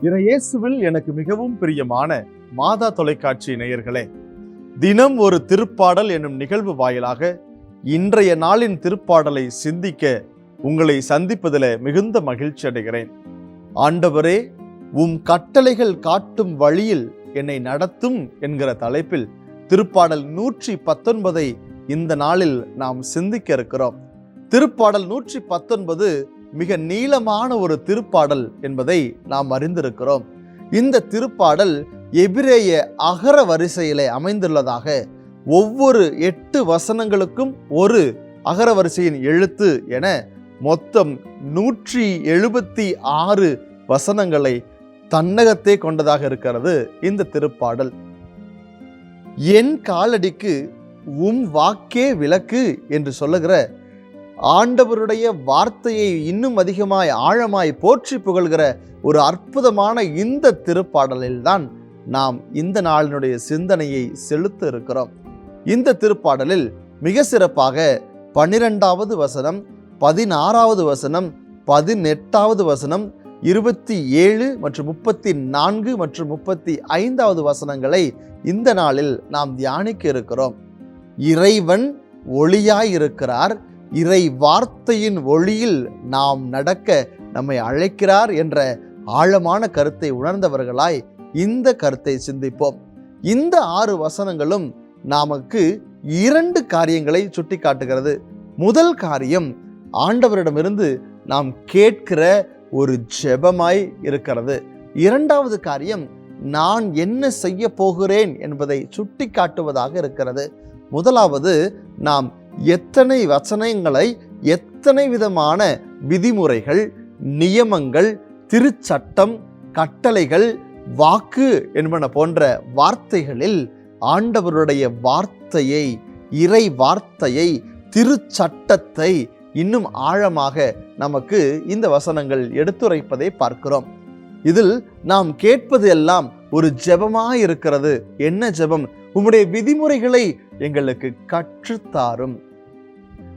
இயேசுவில் எனக்கு மிகவும் பிரியமான மாதா தொலைக்காட்சி நேயர்களே தினம் ஒரு திருப்பாடல் என்னும் நிகழ்வு வாயிலாக இன்றைய நாளின் திருப்பாடலை சிந்திக்க உங்களை சந்திப்பதில் மிகுந்த மகிழ்ச்சி அடைகிறேன். ஆண்டவரே உம் கட்டளைகள் காட்டும் வழியில் என்னை நடத்தும் என்கிற தலைப்பில் திருப்பாடல் நூற்றி பத்தொன்பதை இந்த நாளில் நாம் சிந்திக்க இருக்கிறோம். திருப்பாடல் நூற்றி பத்தொன்பது மிக நீளமான ஒரு திருப்பாடல் என்பதை நாம் அறிந்திருக்கிறோம். இந்த திருப்பாடல் எபிரேய அகர வரிசையிலே அமைந்துள்ளதாக ஒவ்வொரு எட்டு வசனங்களுக்கும் ஒரு அகர வரிசையின் எழுத்து என மொத்தம் நூற்றி எழுபத்தி ஆறு வசனங்களை தன்னகத்தே கொண்டதாக இருக்கிறது இந்த திருப்பாடல். என் காலடிக்கு உம் வாக்கே விளக்கு என்று சொல்லுகிற ஆண்டவருடைய வார்த்தையை இன்னும் அதிகமாய் ஆழமாய் போற்றி புகழ்கிற ஒரு அற்புதமான இந்த திருப்பாடலில்தான் நாம் இந்த நாளினுடைய சிந்தனையை செலுத்த இருக்கிறோம். இந்த திருப்பாடலில் மிக சிறப்பாக பன்னிரெண்டாவது வசனம் பதினாறாவது வசனம் பதினெட்டாவது வசனம் இருபத்தி ஏழு மற்றும் முப்பத்தி நான்கு மற்றும் முப்பத்தி ஐந்தாவது வசனங்களை இந்த நாளில் நாம் தியானிக்க இருக்கிறோம். இறைவன் ஒளியாய் இருக்கிறார். இறை வார்த்தையின் ஒளியில் நாம் நடக்க நம்மை அழைக்கிறார் என்ற ஆழமான கருத்தை உணர்ந்தவர்களாய் இந்த கருத்தை சிந்திப்போம். இந்த ஆறு வசனங்களும் நமக்கு இரண்டு காரியங்களை சுட்டி காட்டுகிறது முதல் காரியம் ஆண்டவரிடமிருந்து நாம் கேட்கிற ஒரு ஜெபமாய் இருக்கிறது. இரண்டாவது காரியம் நான் என்ன செய்ய போகிறேன் என்பதை சுட்டி காட்டுவதாக இருக்கிறது. முதலாவது நாம் எத்தனை வசனங்களை எத்தனை விதமான விதிமுறைகள் நியமங்கள் திருச்சட்டம் கட்டளைகள் வாக்கு என்பன போன்ற வார்த்தைகளில் ஆண்டவருடைய வார்த்தையை இறை வார்த்தையை திருச்சட்டத்தை இன்னும் ஆழமாக நமக்கு இந்த வசனங்கள் எடுத்துரைப்பதை பார்க்கிறோம். இதில் நாம் கேட்பது எல்லாம் ஒரு ஜெபமாக இருக்கிறது என்ன ஜெபம்? உம்முடைய விதிமுறைகளை எங்களுக்கு கற்றுத்தாரும்.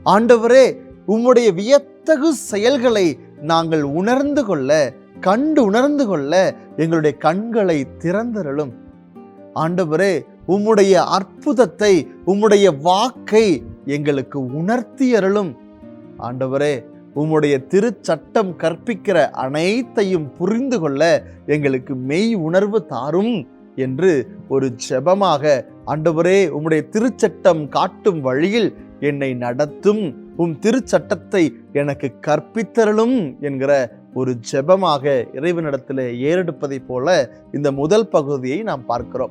ஆண்டவரே உம்முடைய வியத்தகு செயல்களை நாங்கள் உணர்ந்து கொள்ள கண்டு உணர்ந்து கொள்ள எங்களுடைய கண்களை திறந்தருளும். ஆண்டவரே உம்முடைய அற்புதத்தை உம்முடைய வாக்கை எங்களுக்கு உணர்த்தியருளும். ஆண்டவரே உம்முடைய திருச்சட்டம் கற்பிக்கிற அனைத்தையும் புரிந்து கொள்ள எங்களுக்கு மெய் உணர்வு தாரும். என்று ஒரு ஜெபமாக ஆண்டவரே உம்முடைய திருச்சட்டம் காட்டும் வழியில் என்னை நடத்தும். உம் திருச்சட்டத்தை எனக்கு கற்பித்தரலும் என்கிற ஒரு ஜெபமாக இறைவனிடத்தில் ஏறெடுப்பதைப் போல இந்த முதல் பகுதியை நாம் பார்க்கிறோம்.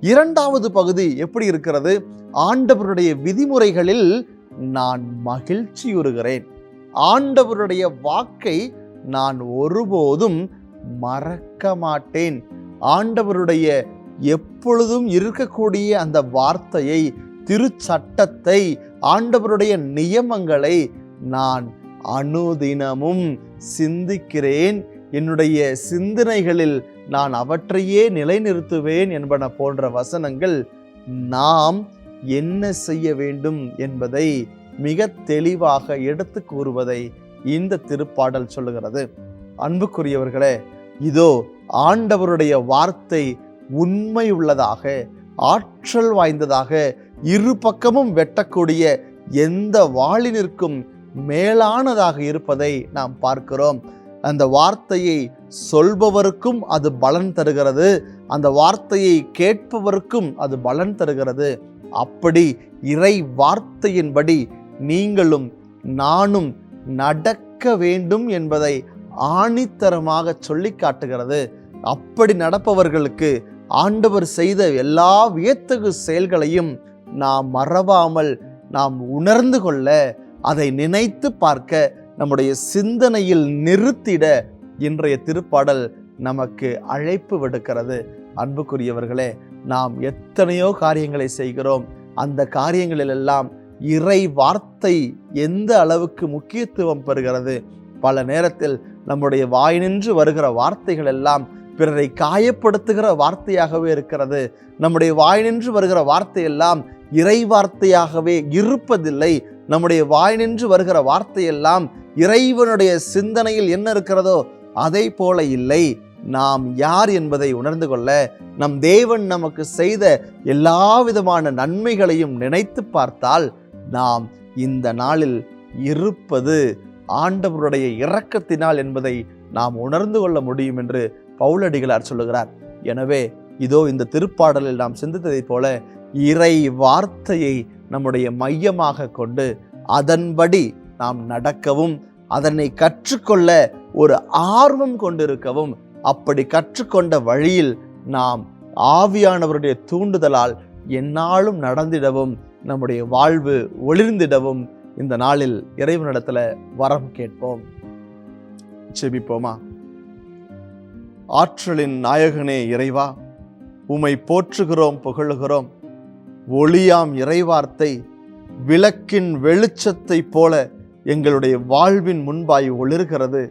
இரண்டாவது பகுதி எப்படி இருக்கிறது? ஆண்டவருடைய விதிமுறைகளில் நான் மகிழ்ச்சியுறுகிறேன். ஆண்டவருடைய வாக்கை நான் ஒருபோதும் மறக்க மாட்டேன் ஆண்டவருடைய எப்பொழுதும் இருக்கக்கூடிய அந்த வார்த்தையை திருச்சட்டத்தை ஆண்டவருடைய நியமங்களை நான் அனுதினமும் சிந்திக்கிறேன். என்னுடைய சிந்தனைகளில் நான் அவற்றையே நிலைநிறுத்துவேன் என்பன போன்ற வசனங்கள் நாம் என்ன செய்ய வேண்டும் என்பதை மிக தெளிவாக எடுத்து கூறுவதை இந்த திருப்பாடல் சொல்லுகிறது. அன்புக்குரியவர்களே இதோ ஆண்டவருடைய வார்த்தை உண்மை உள்ளதாக ஆற்றல் வாய்ந்ததாக இரு பக்கமும் வெட்டக்கூடிய எந்த வாளினிற்கும் மேலானதாக இருப்பதை நாம் பார்க்கிறோம். அந்த வார்த்தையை சொல்பவருக்கும் அது பலன் தருகிறது. அந்த வார்த்தையை கேட்பவருக்கும் அது பலன் தருகிறது. அப்படி இறை வார்த்தையின்படி நீங்களும் நானும் நடக்க வேண்டும் என்பதை ஆணித்தரமாக சொல்லி காட்டுகிறது. அப்படி நடப்பவர்களுக்கு ஆண்டவர் செய்த எல்லா வியத்தகு செயல்களையும் நாம் மறவாமல் நாம் உணர்ந்து கொள்ள அதை நினைத்து பார்க்க நம்முடைய சிந்தனையில் நிறுத்திட இன்றைய திருப்பாடல் நமக்கு அழைப்பு விடுக்கிறது. அன்புக்குரியவர்களே நாம் எத்தனையோ காரியங்களை செய்கிறோம். அந்த காரியங்களிலெல்லாம் இறை வார்த்தை எந்த அளவுக்கு முக்கியத்துவம் பெறுகிறது? பல நேரத்தில் நம்முடைய வாய் நின்று வருகிற வார்த்தைகள் எல்லாம் பிறரை காயப்படுத்துகிற வார்த்தையாகவே இருக்கிறது. நம்முடைய வாய் நின்று வருகிற வார்த்தையெல்லாம் இறை வார்த்தையாகவே இருப்பதில்லை. நம்முடைய வாய் நின்று வருகிற வார்த்தையெல்லாம் இறைவனுடைய சிந்தனையில் என்ன இருக்கிறதோ அதை போல இல்லை. நாம் யார் என்பதை உணர்ந்து கொள்ள நம் தேவன் நமக்கு செய்த எல்லா விதமான நன்மைகளையும் நினைத்து பார்த்தால் நாம் இந்த நாளில் இருப்பது ஆண்டவருடைய இரக்கத்தினால் என்பதை நாம் உணர்ந்து கொள்ள முடியும் என்று பவுலடிகளார் சொல்லுகிறார். எனவே இதோ இந்த திருப்பாடலில் நாம் சிந்தித்ததைப் போல இறை வார்த்தையை நம்முடைய மையமாக கொண்டு அதன்படி நாம் நடக்கவும் அதனை கற்றுக்கொள்ள ஒரு ஆர்வம் கொண்டிருக்கவும் அப்படி கற்றுக்கொண்ட வழியில் நாம் ஆவியானவருடைய தூண்டுதலால் எந்நாளும் நடந்திடவும் நம்முடைய வாழ்வு ஒளிர்ந்திடவும் இந்த நாளில் இறைவனிடத்தில் வரம் கேட்போம். செபிப்போமா ஆற்றலின் நாயகனே இறைவா உமை போற்றுகிறோம் புகழுகிறோம். ஒளியாம் இறைவார்த்தை விளக்கின் வெளிச்சத்தைப் போல எங்களுடைய வாழ்வின் முன்பாய் ஒளிர்கிறது.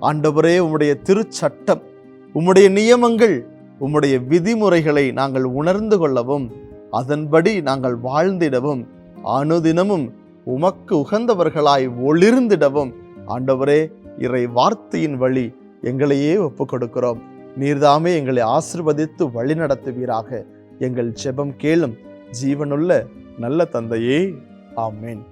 ஆண்டவரே உம்முடைய திருச்சட்டம் உம்முடைய நியமங்கள் உம்முடைய விதிமுறைகளை நாங்கள் உணர்ந்து கொள்ளவும் அதன்படி நாங்கள் வாழ்ந்திடவும் அனுதினமும் உமக்கு உகந்தவர்களாய் ஒளிர்ந்திடவும். ஆண்டவரே இறை வார்த்தையின் வழி எங்களையே ஒப்புக் கொடுக்கிறோம் நீர்தாமே எங்களை ஆசிர்வதித்து வழி நடத்துவீராக எங்கள் ஜெபம் கேளும். ஜீவனுள்ள நல்ல தந்தையே. ஆமேன்.